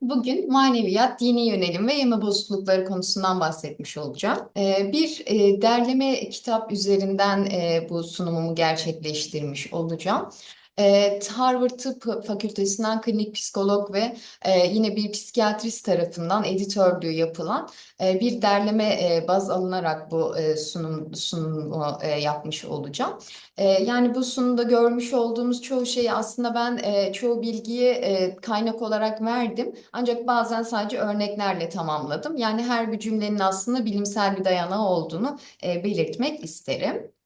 Bugün maneviyat, dini yönelim ve yeme bozuklukları konusundan bahsetmiş olacağım. Ee, Bir e, derleme kitap üzerinden e, bu sunumumu gerçekleştirmiş olacağım. Ee, Harvard Tıp Fakültesinden klinik psikolog ve e, yine bir psikiyatrist tarafından editörlüğü yapılan e, bir derleme e, baz alınarak bu e, sunum sunumu e, yapmış olacağım. E, yani bu sunumda görmüş olduğumuz çoğu şeyi aslında ben e, çoğu bilgiyi e, kaynak olarak verdim. Ancak bazen sadece örneklerle tamamladım. Yani her bir cümlenin aslında bilimsel bir dayanağı olduğunu e, belirtmek isterim.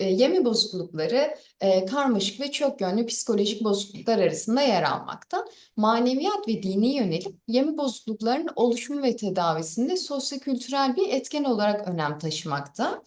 E, yeme bozuklukları e, karmaşık ve çok yönlü psikolojik bozukluklar arasında yer almakta. Maneviyat ve dini yönelim yeme bozukluklarının oluşumu ve tedavisinde sosyokültürel bir etken olarak önem taşımakta.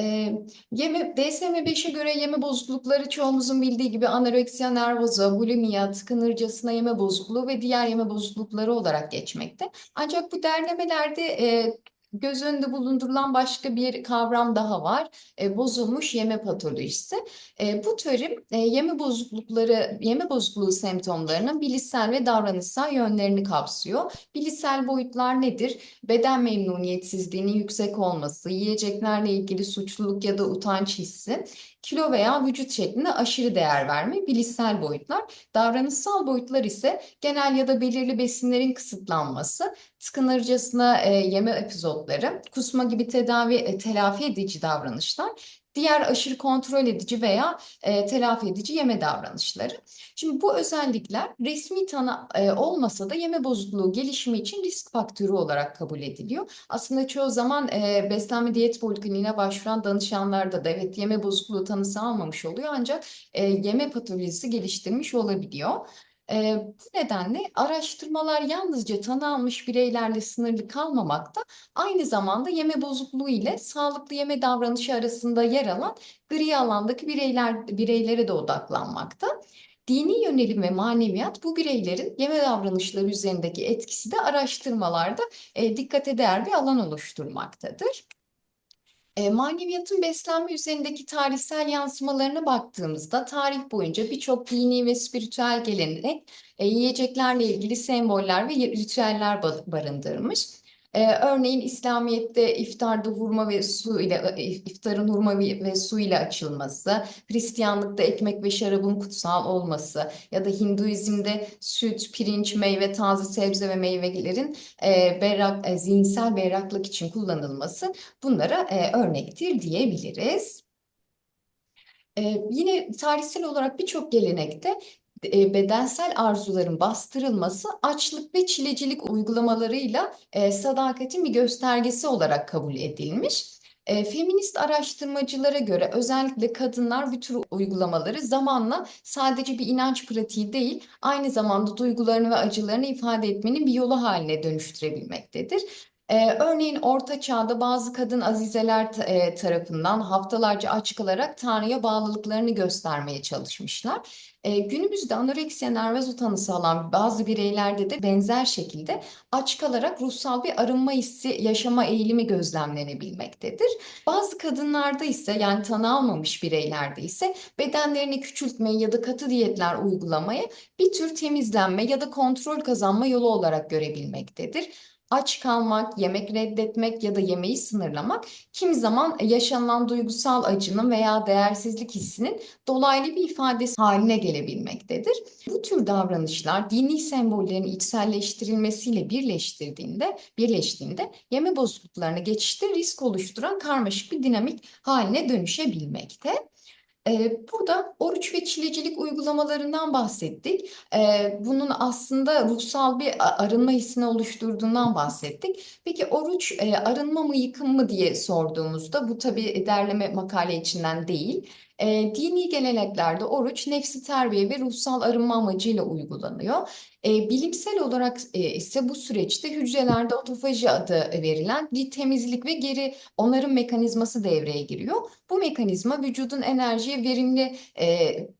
E, yeme, DSM-5'e göre yeme bozuklukları çoğumuzun bildiği gibi anoreksiya nervoza, bulimia, tıkınırcasına yeme bozukluğu ve diğer yeme bozuklukları olarak geçmekte. Ancak bu derlemelerde e, göz önünde bulundurulan başka bir kavram daha var. E, bozulmuş yeme patolojisi. E, bu terim e, yeme bozuklukları, yeme bozukluğu semptomlarının bilişsel ve davranışsal yönlerini kapsıyor. Bilişsel boyutlar nedir? Beden memnuniyetsizliğinin yüksek olması, yiyeceklerle ilgili suçluluk ya da utanç hissi, kilo veya vücut şekline aşırı değer verme, bilişsel boyutlar. Davranışsal boyutlar ise genel ya da belirli besinlerin kısıtlanması, tıkınırcasına e, yeme epizotları, kusma gibi tedavi e, telafi edici davranışlar, diğer aşırı kontrol edici veya e, telafi edici yeme davranışları. Şimdi bu özellikler resmi tanı e, olmasa da yeme bozukluğu gelişimi için risk faktörü olarak kabul ediliyor. Aslında çoğu zaman e, beslenme diyet polikliniğine başvuran danışanlarda da evet yeme bozukluğu tanısı almamış oluyor ancak e, yeme patolojisi geliştirmiş olabiliyor. E, bu nedenle araştırmalar yalnızca tanı almış bireylerle sınırlı kalmamakta, aynı zamanda yeme bozukluğu ile sağlıklı yeme davranışı arasında yer alan gri alandaki bireyler bireylere de odaklanmakta. Dini yönelim ve maneviyat bu bireylerin yeme davranışları üzerindeki etkisi de araştırmalarda e, dikkate değer bir alan oluşturmaktadır. E, maneviyatın beslenme üzerindeki tarihsel yansımalarına baktığımızda tarih boyunca birçok dini ve spiritüel gelenek e, yiyeceklerle ilgili semboller ve ritüeller ba- barındırmış. E, örneğin İslamiyet'te iftarda hurma ve su ile e, iftarın hurma ve su ile açılması, Hristiyanlıkta ekmek ve şarabın kutsal olması ya da Hinduizm'de süt, pirinç, meyve, taze sebze ve meyvelerin e, berrak, e, zihinsel berraklık için kullanılması bunlara e, örnektir diyebiliriz. Ee, yine tarihsel olarak birçok gelenekte e, bedensel arzuların bastırılması açlık ve çilecilik uygulamalarıyla e, sadakatin bir göstergesi olarak kabul edilmiş. E, feminist araştırmacılara göre özellikle kadınlar bu tür uygulamaları zamanla sadece bir inanç pratiği değil, aynı zamanda duygularını ve acılarını ifade etmenin bir yolu haline dönüştürebilmektedir. Ee, örneğin Orta Çağ'da bazı kadın azizeler e, tarafından haftalarca aç kalarak Tanrı'ya bağlılıklarını göstermeye çalışmışlar. Ee, günümüzde anoreksiya nervosa tanısı alan bazı bireylerde de benzer şekilde aç kalarak ruhsal bir arınma hissi yaşama eğilimi gözlemlenebilmektedir. Bazı kadınlarda ise yani tanı almamış bireylerde ise bedenlerini küçültmeyi ya da katı diyetler uygulamayı bir tür temizlenme ya da kontrol kazanma yolu olarak görebilmektedir. Aç kalmak, yemek reddetmek ya da yemeği sınırlamak kimi zaman yaşanılan duygusal acının veya değersizlik hissinin dolaylı bir ifadesi haline gelebilmektedir. Bu tür davranışlar dini sembollerin içselleştirilmesiyle birleştirdiğinde, birleştiğinde yeme bozukluklarına geçişte risk oluşturan karmaşık bir dinamik haline dönüşebilmekte. Ee, Burada oruç ve çilecilik uygulamalarından bahsettik. Ee, Bunun aslında ruhsal bir arınma hissini oluşturduğundan bahsettik. Peki oruç e, arınma mı yıkım mı diye sorduğumuzda bu tabii derleme makale içinden değil. Ee, Dini geleneklerde oruç nefsi terbiye ve ruhsal arınma amacıyla uygulanıyor. E, bilimsel olarak e, ise bu süreçte hücrelerde otofaji adı verilen bir temizlik ve geri onarım mekanizması devreye giriyor. Bu mekanizma vücudun enerjiyi verimli e,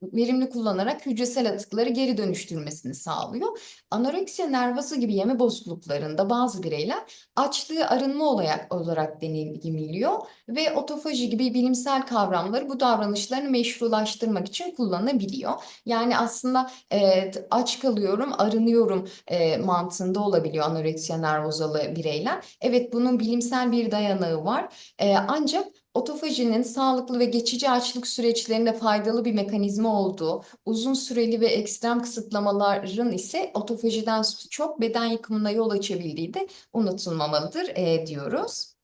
verimli kullanarak hücresel atıkları geri dönüştürmesini sağlıyor. Anoreksiya nervosu gibi yeme bozukluklarında bazı bireyler açlığı arınma olarak, olarak deneyimliyor ve otofaji gibi bilimsel kavramları bu davranışlarını meşrulaştırmak için kullanabiliyor. Yani aslında e, aç kalıyorum, arınıyorum e, mantığında olabiliyor anoreksiya nervozalı bireyler. Evet bunun bilimsel bir dayanağı var. E, ancak Otofajinin sağlıklı ve geçici açlık süreçlerinde faydalı bir mekanizma olduğu, uzun süreli ve ekstrem kısıtlamaların ise otofajiden çok beden yıkımına yol açabildiği de unutulmamalıdır e, diyoruz.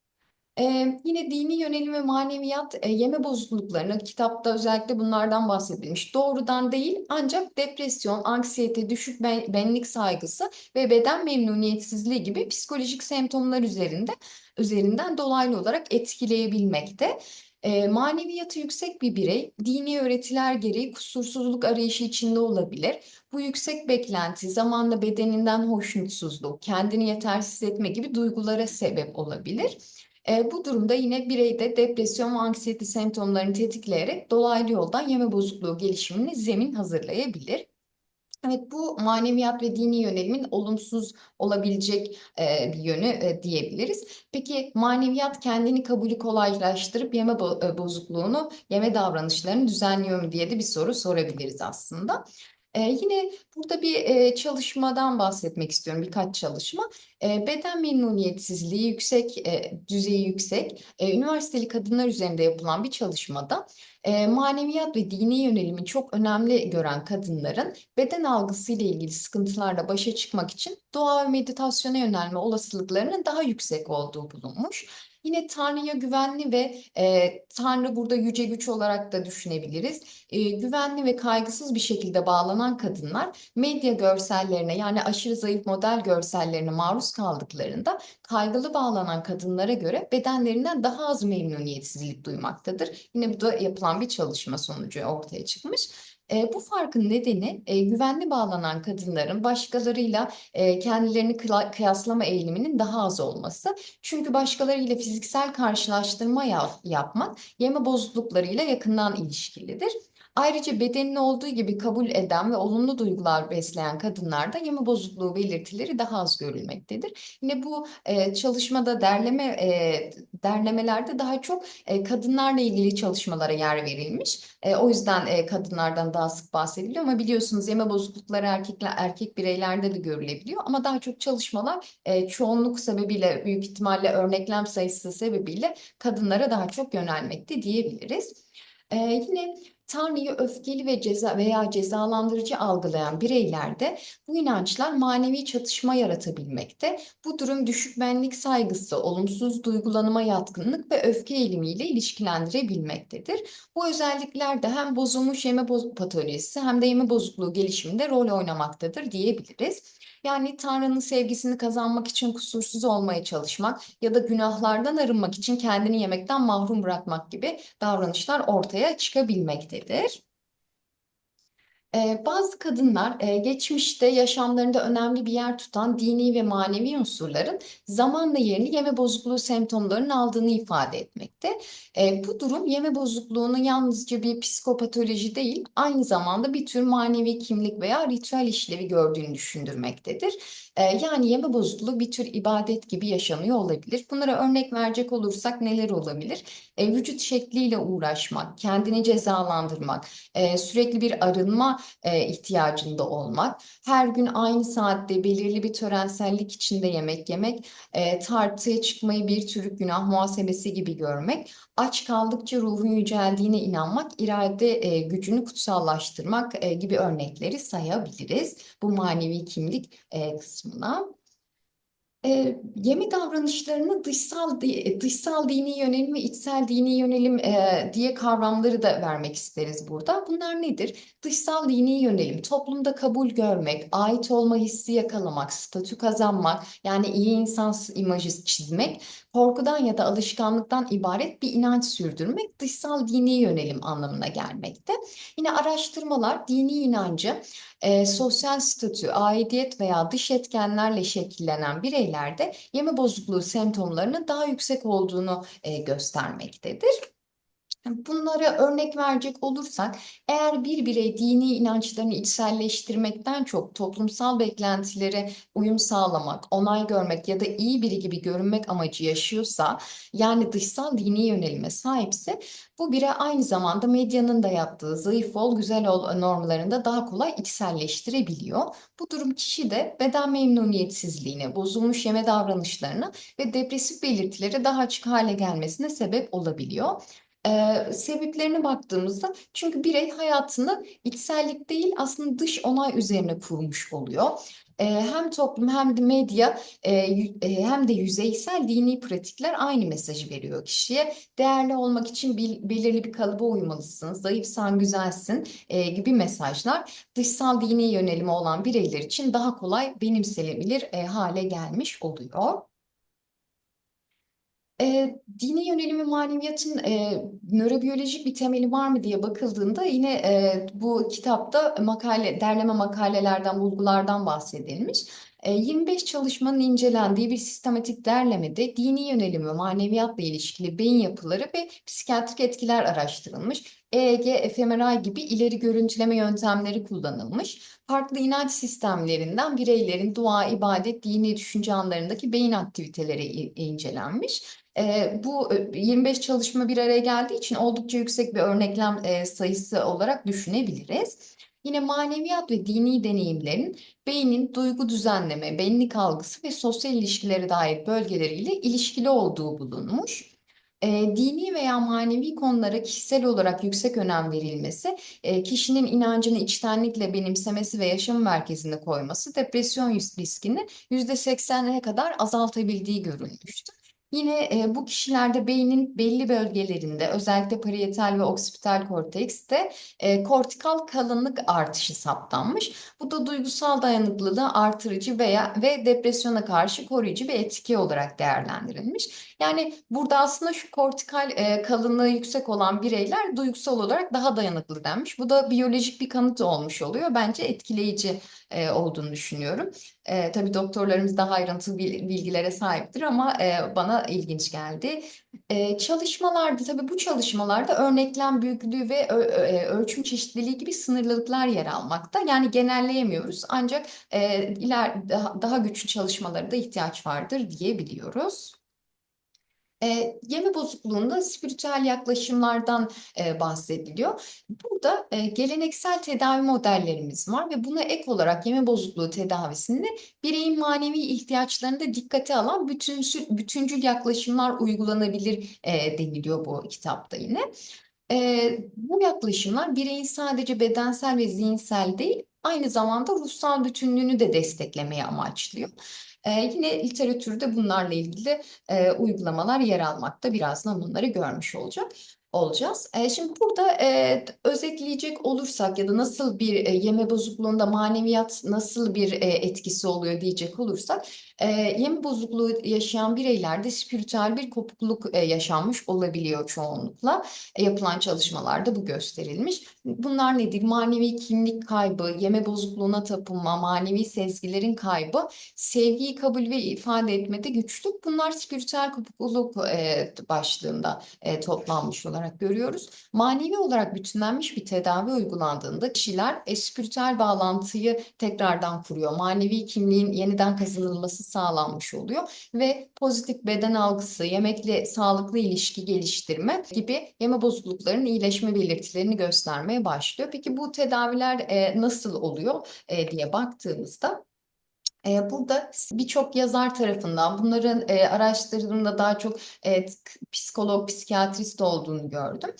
Ee, yine dini yönelim ve maneviyat e, yeme bozukluklarını kitapta özellikle bunlardan bahsedilmiş. Doğrudan değil ancak depresyon, anksiyete, düşük ben, benlik saygısı ve beden memnuniyetsizliği gibi psikolojik semptomlar üzerinde üzerinden dolaylı olarak etkileyebilmekte. E, maneviyatı yüksek bir birey dini öğretiler gereği kusursuzluk arayışı içinde olabilir. Bu yüksek beklenti zamanla bedeninden hoşnutsuzluk, kendini yetersiz etme gibi duygulara sebep olabilir. E, bu durumda yine bireyde depresyon ve anksiyete semptomlarını tetikleyerek dolaylı yoldan yeme bozukluğu gelişimini zemin hazırlayabilir. Evet bu maneviyat ve dini yönelimin olumsuz olabilecek e, bir yönü e, diyebiliriz. Peki maneviyat kendini kabulü kolaylaştırıp yeme bo e, bozukluğunu, yeme davranışlarını düzenliyor mu diye de bir soru sorabiliriz aslında. Ee, yine burada bir e, çalışmadan bahsetmek istiyorum, birkaç çalışma. E, beden memnuniyetsizliği yüksek, e, düzeyi yüksek, e, üniversiteli kadınlar üzerinde yapılan bir çalışmada e, maneviyat ve dini yönelimi çok önemli gören kadınların beden algısıyla ilgili sıkıntılarla başa çıkmak için doğa ve meditasyona yönelme olasılıklarının daha yüksek olduğu bulunmuş. Yine Tanrı'ya güvenli ve e, Tanrı burada yüce güç olarak da düşünebiliriz. E, güvenli ve kaygısız bir şekilde bağlanan kadınlar medya görsellerine yani aşırı zayıf model görsellerine maruz kaldıklarında kaygılı bağlanan kadınlara göre bedenlerinden daha az memnuniyetsizlik duymaktadır. Yine bu da yapılan bir çalışma sonucu ortaya çıkmış. E, bu farkın nedeni e, güvenli bağlanan kadınların başkalarıyla e, kendilerini kıyaslama eğiliminin daha az olması. Çünkü başkalarıyla fiziksel karşılaştırma yap yapmak yeme bozukluklarıyla yakından ilişkilidir. Ayrıca bedenini olduğu gibi kabul eden ve olumlu duygular besleyen kadınlarda yeme bozukluğu belirtileri daha az görülmektedir. Yine bu e, çalışmada derleme e, derlemelerde daha çok e, kadınlarla ilgili çalışmalara yer verilmiş. E, o yüzden e, kadınlardan daha sık bahsediliyor ama biliyorsunuz yeme bozuklukları erkekler erkek bireylerde de görülebiliyor ama daha çok çalışmalar e, çoğunluk sebebiyle büyük ihtimalle örneklem sayısı sebebiyle kadınlara daha çok yönelmekte diyebiliriz. Ee, yine Tanrı'yı öfkeli ve ceza veya cezalandırıcı algılayan bireylerde bu inançlar manevi çatışma yaratabilmekte. Bu durum düşük benlik saygısı, olumsuz duygulanıma yatkınlık ve öfke eğilimiyle ilişkilendirebilmektedir. Bu özellikler de hem bozulmuş yeme boz patolojisi hem de yeme bozukluğu gelişiminde rol oynamaktadır diyebiliriz. Yani Tanrı'nın sevgisini kazanmak için kusursuz olmaya çalışmak ya da günahlardan arınmak için kendini yemekten mahrum bırakmak gibi davranışlar ortaya çıkabilmektedir. Ee, bazı kadınlar e, geçmişte yaşamlarında önemli bir yer tutan dini ve manevi unsurların zamanla yerini yeme bozukluğu semptomlarının aldığını ifade etmekte. E, bu durum yeme bozukluğunu yalnızca bir psikopatoloji değil, aynı zamanda bir tür manevi kimlik veya ritüel işlevi gördüğünü düşündürmektedir. E, yani yeme bozukluğu bir tür ibadet gibi yaşanıyor olabilir. Bunlara örnek verecek olursak neler olabilir? vücut şekliyle uğraşmak, kendini cezalandırmak, sürekli bir arınma e, ihtiyacında olmak, her gün aynı saatte belirli bir törensellik içinde yemek yemek, e, tartıya çıkmayı bir tür günah muhasebesi gibi görmek, aç kaldıkça ruhun yüceldiğine inanmak, irade e, gücünü kutsallaştırmak e, gibi örnekleri sayabiliriz bu manevi kimlik e, kısmına. E, yeme davranışlarını dışsal dışsal dini yönelim ve içsel dini yönelim e, diye kavramları da vermek isteriz burada. Bunlar nedir? Dışsal dini yönelim, toplumda kabul görmek, ait olma hissi yakalamak, statü kazanmak, yani iyi insan imajı çizmek. Korkudan ya da alışkanlıktan ibaret bir inanç sürdürmek dışsal dini yönelim anlamına gelmekte. Yine araştırmalar dini inancı e, sosyal statü, aidiyet veya dış etkenlerle şekillenen bireylerde yeme bozukluğu semptomlarının daha yüksek olduğunu e, göstermektedir. Bunlara örnek verecek olursak, eğer bir birey dini inançlarını içselleştirmekten çok toplumsal beklentilere uyum sağlamak, onay görmek ya da iyi biri gibi görünmek amacı yaşıyorsa, yani dışsal dini yönelime sahipse, bu birey aynı zamanda medyanın da yaptığı zayıf ol, güzel ol normlarını da daha kolay içselleştirebiliyor. Bu durum kişide beden memnuniyetsizliğine, bozulmuş yeme davranışlarına ve depresif belirtilere daha açık hale gelmesine sebep olabiliyor. Ee, sebeplerine baktığımızda çünkü birey hayatını içsellik değil aslında dış onay üzerine kurmuş oluyor. Ee, hem toplum hem de medya e, e, hem de yüzeysel dini pratikler aynı mesajı veriyor kişiye. Değerli olmak için bil- belirli bir kalıba uymalısın, zayıfsan güzelsin e, gibi mesajlar dışsal dini yönelimi olan bireyler için daha kolay benimsenebilir e, hale gelmiş oluyor. E, dini yönelimi maneviyatın e, nörobiyolojik bir temeli var mı diye bakıldığında yine e, bu kitapta makale, derleme makalelerden, bulgulardan bahsedilmiş. E, 25 çalışmanın incelendiği bir sistematik derlemede dini yönelimi, maneviyatla ilişkili beyin yapıları ve psikiyatrik etkiler araştırılmış. EEG, fMRI gibi ileri görüntüleme yöntemleri kullanılmış. Farklı inanç sistemlerinden bireylerin dua, ibadet, dini düşünce anlarındaki beyin aktiviteleri incelenmiş. E, bu e, 25 çalışma bir araya geldiği için oldukça yüksek bir örneklem e, sayısı olarak düşünebiliriz. Yine maneviyat ve dini deneyimlerin beynin duygu düzenleme, benlik algısı ve sosyal ilişkilere dair bölgeleriyle ilişkili olduğu bulunmuş. E, dini veya manevi konulara kişisel olarak yüksek önem verilmesi, e, kişinin inancını içtenlikle benimsemesi ve yaşam merkezine koyması depresyon riskini %80'e kadar azaltabildiği görülmüştür. Yine e, bu kişilerde beynin belli bölgelerinde özellikle parietal ve oksipital kortekste e, kortikal kalınlık artışı saptanmış. Bu da duygusal dayanıklılığı artırıcı veya ve depresyona karşı koruyucu bir etki olarak değerlendirilmiş. Yani burada aslında şu kortikal e, kalınlığı yüksek olan bireyler duygusal olarak daha dayanıklı denmiş. Bu da biyolojik bir kanıt olmuş oluyor. Bence etkileyici e, olduğunu düşünüyorum. E, tabii doktorlarımız daha ayrıntılı bil- bilgilere sahiptir ama e, bana ilginç geldi. E, çalışmalarda tabii bu çalışmalarda örneklem büyüklüğü ve ö- ö- e, ölçüm çeşitliliği gibi sınırlılıklar yer almakta. Yani genelleyemiyoruz ancak e, iler daha, daha güçlü çalışmalara da ihtiyaç vardır diyebiliyoruz. E, yeme bozukluğunda spiritüel yaklaşımlardan e, bahsediliyor. Burada e, geleneksel tedavi modellerimiz var ve buna ek olarak yeme bozukluğu tedavisinde bireyin manevi ihtiyaçlarını da dikkate alan bütünsül, bütüncül yaklaşımlar uygulanabilir e, deniliyor bu kitapta yine. Ee, bu yaklaşımlar bireyin sadece bedensel ve zihinsel değil, aynı zamanda ruhsal bütünlüğünü de desteklemeyi amaçlıyor. Ee, yine literatürde bunlarla ilgili e, uygulamalar yer almakta. Birazdan bunları görmüş olacak olacağız. E, şimdi burada e, özetleyecek olursak ya da nasıl bir e, yeme bozukluğunda maneviyat nasıl bir e, etkisi oluyor diyecek olursak, e, yeme bozukluğu yaşayan bireylerde spiritüel bir kopukluk e, yaşanmış olabiliyor çoğunlukla. E, yapılan çalışmalarda bu gösterilmiş. Bunlar nedir? Manevi kimlik kaybı, yeme bozukluğuna tapınma, manevi sezgilerin kaybı, sevgiyi kabul ve ifade etmede güçlük. Bunlar spiritüel kopukluk e, başlığında e, toplanmış olarak görüyoruz. Manevi olarak bütünlenmiş bir tedavi uygulandığında kişiler e, spiritüel bağlantıyı tekrardan kuruyor. Manevi kimliğin yeniden kazanılması sağlanmış oluyor ve pozitif beden algısı, yemekle sağlıklı ilişki geliştirme gibi yeme bozukluklarının iyileşme belirtilerini göstermeye başlıyor. Peki bu tedaviler e, nasıl oluyor e, diye baktığımızda e, Burada birçok yazar tarafından bunların araştırdığımda daha çok psikolog, psikiyatrist olduğunu gördüm.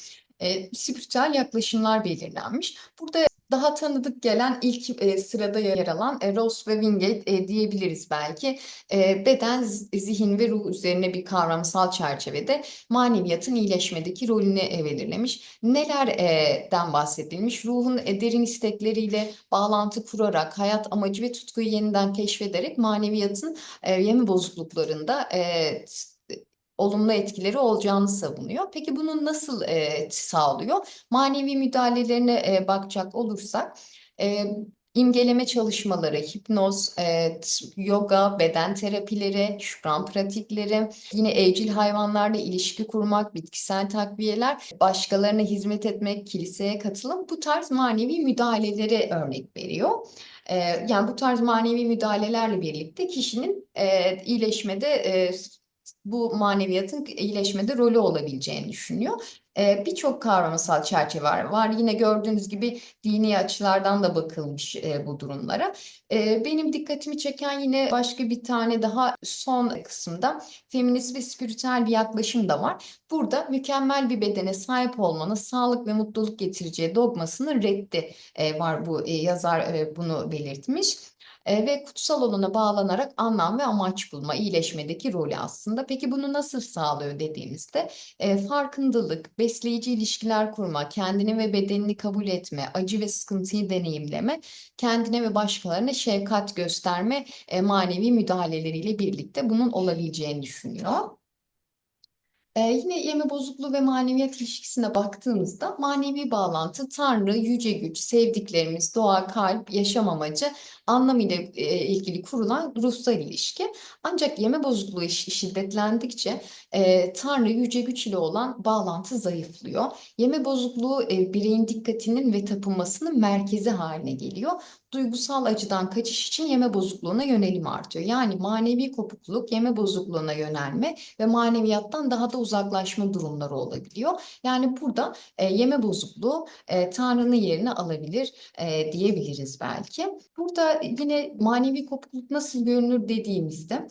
E, spiritüel yaklaşımlar belirlenmiş. Burada daha tanıdık gelen ilk e, sırada yer alan e, Ross ve Wingate e, diyebiliriz belki. E, beden, zihin ve ruh üzerine bir kavramsal çerçevede maneviyatın iyileşmedeki rolünü e, belirlemiş. Nelerden bahsedilmiş? Ruhun e, derin istekleriyle bağlantı kurarak, hayat amacı ve tutkuyu yeniden keşfederek maneviyatın e, yeme bozukluklarında e, olumlu etkileri olacağını savunuyor. Peki bunu nasıl e, sağlıyor? Manevi müdahalelerine e, bakacak olursak, e, imgeleme çalışmaları, hipnoz, e, yoga, beden terapileri, şükran pratikleri, yine evcil hayvanlarla ilişki kurmak, bitkisel takviyeler, başkalarına hizmet etmek, kiliseye katılım bu tarz manevi müdahaleleri örnek veriyor. E, yani bu tarz manevi müdahalelerle birlikte kişinin e, iyileşmede e, bu maneviyatın iyileşmede rolü olabileceğini düşünüyor. Ee, birçok kavramsal çerçeve var. Var yine gördüğünüz gibi dini açılardan da bakılmış e, bu durumlara. Ee, benim dikkatimi çeken yine başka bir tane daha son kısımda feminist ve spiritüel bir yaklaşım da var. Burada mükemmel bir bedene sahip olmanın sağlık ve mutluluk getireceği dogmasının reddi e, var. Bu e, yazar e, bunu belirtmiş. Ve kutsal olana bağlanarak anlam ve amaç bulma, iyileşmedeki rolü aslında. Peki bunu nasıl sağlıyor dediğimizde farkındalık, besleyici ilişkiler kurma, kendini ve bedenini kabul etme, acı ve sıkıntıyı deneyimleme, kendine ve başkalarına şefkat gösterme manevi müdahaleleriyle birlikte bunun olabileceğini düşünüyor. Ee, yine yeme bozukluğu ve maneviyat ilişkisine baktığımızda manevi bağlantı Tanrı, yüce güç, sevdiklerimiz, doğa, kalp, yaşam amacı anlamıyla e, ilgili kurulan ruhsal ilişki. Ancak yeme bozukluğu şi- şiddetlendikçe e, Tanrı, yüce güç ile olan bağlantı zayıflıyor. Yeme bozukluğu e, bireyin dikkatinin ve tapınmasının merkezi haline geliyor. Duygusal acıdan kaçış için yeme bozukluğuna yönelim artıyor. Yani manevi kopukluk, yeme bozukluğuna yönelme ve maneviyattan daha da uzaklaşma durumları olabiliyor. Yani burada e, yeme bozukluğu e, Tanrı'nın yerini alabilir e, diyebiliriz belki. Burada yine manevi kopukluk nasıl görünür dediğimizde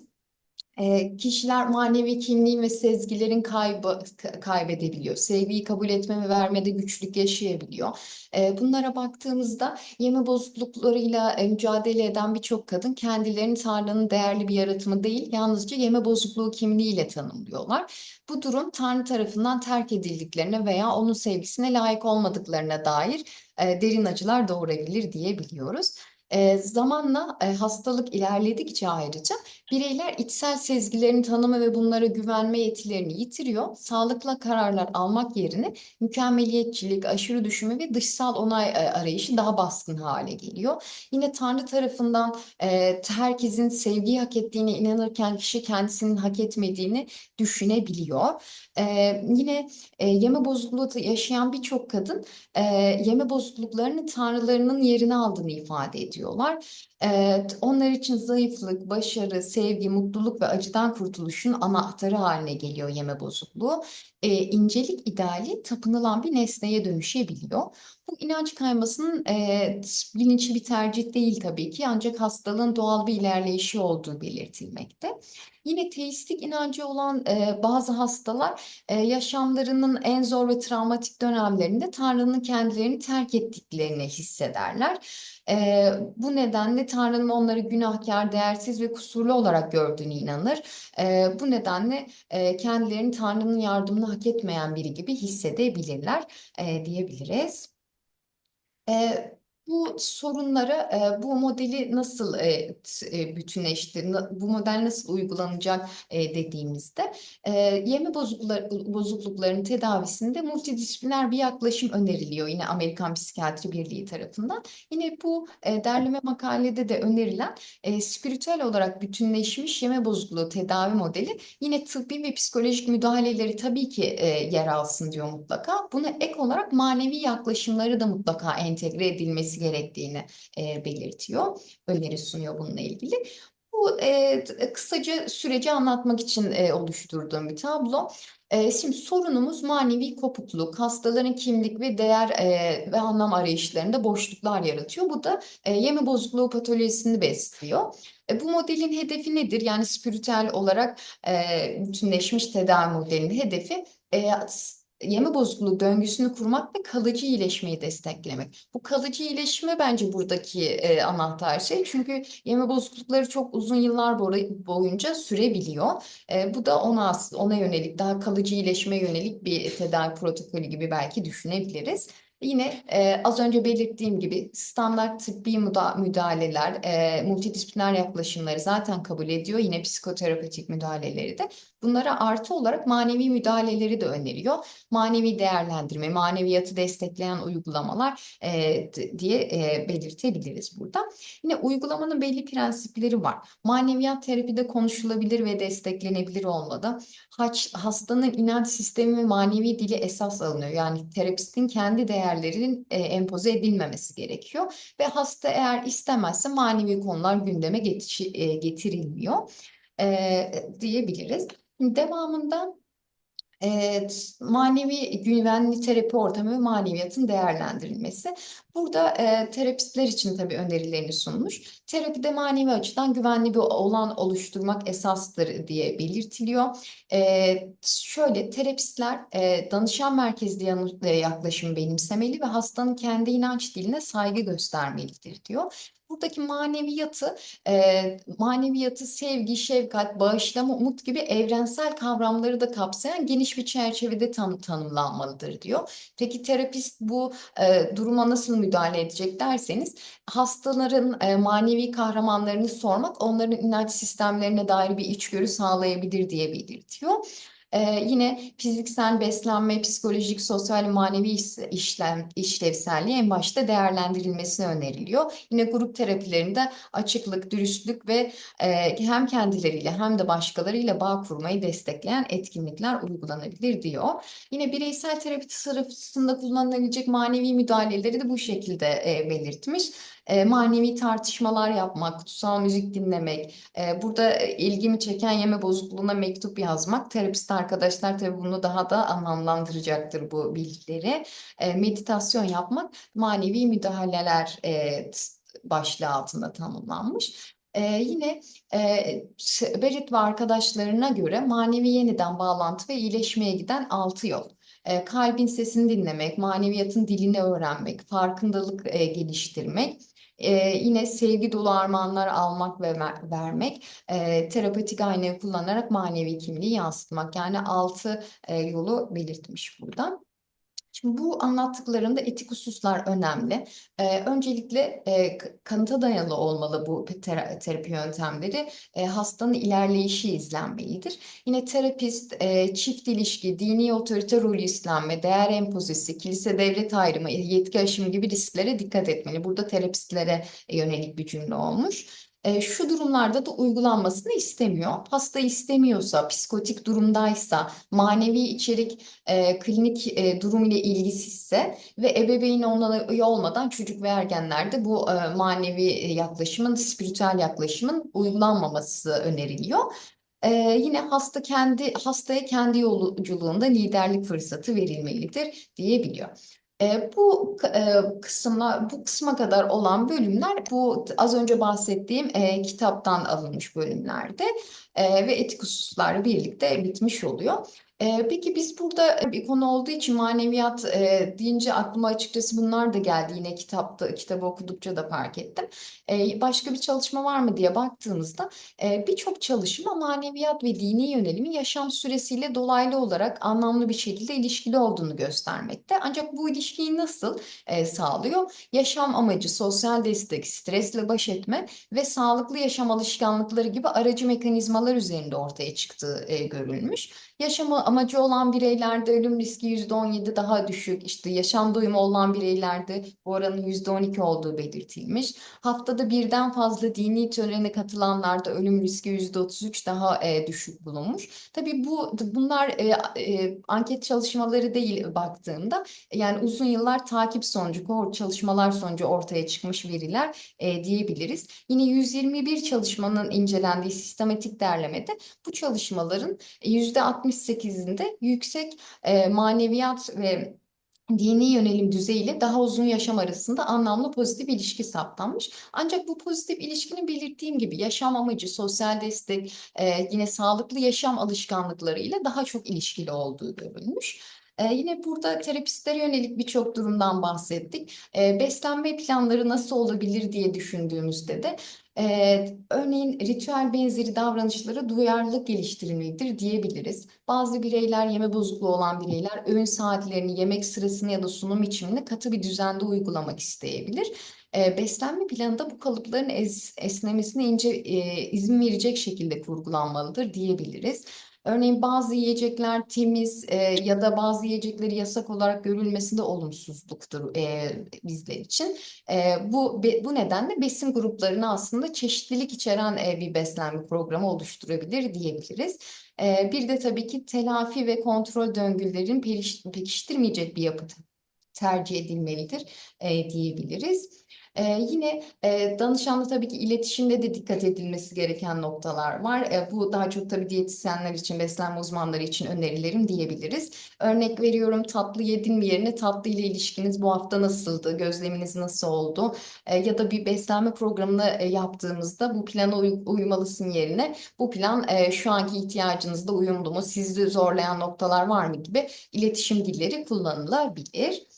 e, kişiler manevi kimliğin ve sezgilerin kaybı ka- kaybedebiliyor. Sevgiyi kabul etme ve vermede güçlük yaşayabiliyor. E, bunlara baktığımızda yeme bozukluklarıyla e, mücadele eden birçok kadın kendilerini Tanrı'nın değerli bir yaratımı değil, yalnızca yeme bozukluğu kimliğiyle tanımlıyorlar. Bu durum Tanrı tarafından terk edildiklerine veya onun sevgisine layık olmadıklarına dair e, derin acılar doğurabilir diyebiliyoruz. E, zamanla e, hastalık ilerledikçe ayrıca Bireyler içsel sezgilerini tanıma ve bunlara güvenme yetilerini yitiriyor. Sağlıklı kararlar almak yerine mükemmeliyetçilik, aşırı düşünme ve dışsal onay e, arayışı daha baskın hale geliyor. Yine Tanrı tarafından e, herkesin sevgiyi hak ettiğine inanırken kişi kendisinin hak etmediğini düşünebiliyor. E, yine e, yeme bozukluğu yaşayan birçok kadın e, yeme bozukluklarını tanrılarının yerini aldığını ifade ediyorlar. Evet, onlar için zayıflık, başarı, sevgi, mutluluk ve acıdan kurtuluşun anahtarı haline geliyor yeme bozukluğu. Ee, incelik ideali tapınılan bir nesneye dönüşebiliyor. Bu inanç kaymasının e, bilinçli bir tercih değil tabii ki ancak hastalığın doğal bir ilerleyişi olduğu belirtilmekte. Yine teistik inancı olan e, bazı hastalar e, yaşamlarının en zor ve travmatik dönemlerinde Tanrı'nın kendilerini terk ettiklerini hissederler. E, bu nedenle Tanrı'nın onları günahkar, değersiz ve kusurlu olarak gördüğünü inanır. E, bu nedenle e, kendilerini Tanrı'nın yardımını hak etmeyen biri gibi hissedebilirler e, diyebiliriz. E, bu sorunlara e, bu modeli nasıl e, e, bütünleştir, na- bu model nasıl uygulanacak dediğimizde yeme bozuklukları, bozukluklarının tedavisinde multidisipliner bir yaklaşım öneriliyor yine Amerikan Psikiyatri Birliği tarafından. Yine bu derleme makalede de önerilen spiritüel olarak bütünleşmiş yeme bozukluğu tedavi modeli yine tıbbi ve psikolojik müdahaleleri tabii ki yer alsın diyor mutlaka. Buna ek olarak manevi yaklaşımları da mutlaka entegre edilmesi gerektiğini e, belirtiyor. Öneri sunuyor bununla ilgili. Bu e, t- kısaca süreci anlatmak için e, oluşturduğum bir tablo. E, şimdi sorunumuz manevi kopukluk, hastaların kimlik ve değer e, ve anlam arayışlarında boşluklar yaratıyor. Bu da e, yeme bozukluğu patolojisini besliyor. E, bu modelin hedefi nedir? Yani spiritüel olarak e, bütünleşmiş tedavi modelinin hedefi e, yeme bozukluğu döngüsünü kurmak ve kalıcı iyileşmeyi desteklemek. Bu kalıcı iyileşme bence buradaki e, anahtar şey. Çünkü yeme bozuklukları çok uzun yıllar boy- boyunca sürebiliyor. E, bu da ona ona yönelik daha kalıcı iyileşmeye yönelik bir tedavi protokolü gibi belki düşünebiliriz. Yine e, az önce belirttiğim gibi standart tıbbi müda- müdahaleler, e, multidisipliner yaklaşımları zaten kabul ediyor. Yine psikoterapötik müdahaleleri de. Bunlara artı olarak manevi müdahaleleri de öneriyor. Manevi değerlendirme, maneviyatı destekleyen uygulamalar e, diye e, belirtebiliriz burada. Yine uygulamanın belli prensipleri var. Maneviyat terapide konuşulabilir ve desteklenebilir olmalı. Hastanın inanç sistemi ve manevi dili esas alınıyor. Yani terapistin kendi değerlerinin e, empoze edilmemesi gerekiyor. Ve hasta eğer istemezse manevi konular gündeme getiş- e, getirilmiyor e, diyebiliriz. Devamında Evet, manevi güvenli terapi ortamı ve maneviyatın değerlendirilmesi. Burada e, terapistler için tabii önerilerini sunmuş. Terapide manevi açıdan güvenli bir alan oluşturmak esastır diye belirtiliyor. E, şöyle terapistler e, danışan merkezli e, yaklaşımı benimsemeli ve hastanın kendi inanç diline saygı göstermelidir diyor. Buradaki maneviyatı e, maneviyatı sevgi, şefkat, bağışlama, umut gibi evrensel kavramları da kapsayan geniş bir çerçevede tam, tanımlanmalıdır diyor. Peki terapist bu e, duruma nasıl müdahale edecek derseniz hastaların e, manevi kahramanlarını sormak onların inanç sistemlerine dair bir içgörü sağlayabilir diye belirtiyor. Ee, yine fiziksel beslenme, psikolojik, sosyal, manevi iş- işlem, işlevselliği en başta değerlendirilmesi öneriliyor. Yine grup terapilerinde açıklık, dürüstlük ve e, hem kendileriyle hem de başkalarıyla bağ kurmayı destekleyen etkinlikler uygulanabilir diyor. Yine bireysel terapi sırasında kullanılabilecek manevi müdahaleleri de bu şekilde e, belirtmiş. E, manevi tartışmalar yapmak, kutsal müzik dinlemek, e, burada ilgimi çeken yeme bozukluğuna mektup yazmak. Terapist arkadaşlar tabii bunu daha da anlamlandıracaktır bu bilgileri. E, meditasyon yapmak, manevi müdahaleler e, başlığı altında tanımlanmış. E, yine e, Berit ve arkadaşlarına göre manevi yeniden bağlantı ve iyileşmeye giden altı yol. E, kalbin sesini dinlemek, maneviyatın dilini öğrenmek, farkındalık e, geliştirmek, e, yine sevgi dolu armağanlar almak ve ver- vermek, e, terapötik aynayı kullanarak manevi kimliği yansıtmak. Yani altı e, yolu belirtmiş burada. Şimdi bu anlattıklarında etik hususlar önemli. Ee, öncelikle e, kanıta dayalı olmalı bu tera- terapi yöntemleri. E, hastanın ilerleyişi izlenmelidir. Yine terapist e, çift ilişki, dini otorite rolü üstlenme, değer empozisi, kilise devlet ayrımı, yetki aşımı gibi risklere dikkat etmeli. Burada terapistlere yönelik bir cümle olmuş. E, şu durumlarda da uygulanmasını istemiyor. Hasta istemiyorsa, psikotik durumdaysa, manevi içerik e, klinik e, durum ile ilgisizse ve ebeveyn onayı olmadan çocuk ve ergenlerde bu e, manevi yaklaşımın, spiritüel yaklaşımın uygulanmaması öneriliyor. E, yine hasta kendi hastaya kendi yolculuğunda liderlik fırsatı verilmelidir diyebiliyor. E, bu e, kısımla bu kısma kadar olan bölümler bu az önce bahsettiğim e, kitaptan alınmış bölümlerde e, ve etik hususlarla birlikte bitmiş oluyor. Ee, peki biz burada bir konu olduğu için maneviyat e, deyince aklıma açıkçası bunlar da geldi yine kitapta kitabı okudukça da fark ettim. Ee, başka bir çalışma var mı diye baktığımızda e, birçok çalışma maneviyat ve dini yönelimin yaşam süresiyle dolaylı olarak anlamlı bir şekilde ilişkili olduğunu göstermekte. Ancak bu ilişkiyi nasıl e, sağlıyor? Yaşam amacı, sosyal destek, stresle baş etme ve sağlıklı yaşam alışkanlıkları gibi aracı mekanizmalar üzerinde ortaya çıktığı e, görülmüş. Yaşam amacı olan bireylerde ölüm riski %17 daha düşük. İşte yaşam doyumu olan bireylerde bu oranın %12 olduğu belirtilmiş. Haftada birden fazla dini törene katılanlarda ölüm riski %33 daha e, düşük bulunmuş. Tabii bu bunlar e, e, anket çalışmaları değil baktığımda yani uzun yıllar takip sonucu, kohort çalışmalar sonucu ortaya çıkmış veriler e, diyebiliriz. Yine 121 çalışmanın incelendiği sistematik derlemede bu çalışmaların %68'inde yüksek e, maneviyat ve dini yönelim düzeyiyle daha uzun yaşam arasında anlamlı pozitif ilişki saptanmış. Ancak bu pozitif ilişkinin belirttiğim gibi yaşam amacı, sosyal destek, e, yine sağlıklı yaşam alışkanlıklarıyla daha çok ilişkili olduğu görülmüş. E, yine burada terapistlere yönelik birçok durumdan bahsettik. E, beslenme planları nasıl olabilir diye düşündüğümüzde de e, örneğin ritüel benzeri davranışlara duyarlılık geliştirilmelidir diyebiliriz. Bazı bireyler, yeme bozukluğu olan bireyler öğün saatlerini, yemek sırasını ya da sunum biçimini katı bir düzende uygulamak isteyebilir. E, beslenme planı da bu kalıpların es- esnemesine ince e, izin verecek şekilde kurgulanmalıdır diyebiliriz. Örneğin bazı yiyecekler temiz e, ya da bazı yiyecekleri yasak olarak görülmesi de olumsuzluktur e, bizler için. E, bu be- bu nedenle besin gruplarını aslında çeşitlilik içeren e, bir beslenme programı oluşturabilir diyebiliriz. E, bir de tabii ki telafi ve kontrol döngülerin peliş- pekiştirmeyecek bir yapı tercih edilmelidir e, diyebiliriz. E, yine e, danışanla tabii ki iletişimde de dikkat edilmesi gereken noktalar var. E, bu daha çok tabii diyetisyenler için, beslenme uzmanları için önerilerim diyebiliriz. Örnek veriyorum tatlı yedin mi yerine tatlı ile ilişkiniz bu hafta nasıldı? Gözleminiz nasıl oldu? E, ya da bir beslenme programını e, yaptığımızda bu plana uy- uymalısın yerine bu plan e, şu anki ihtiyacınızda uyumlu mu? Sizi zorlayan noktalar var mı gibi iletişim dilleri kullanılabilir.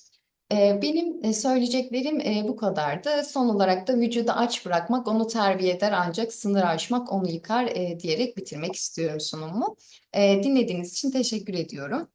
Benim söyleyeceklerim bu kadardı. Son olarak da vücudu aç bırakmak onu terbiye eder ancak sınır aşmak onu yıkar diyerek bitirmek istiyorum sunumu. E, Dinlediğiniz için teşekkür ediyorum.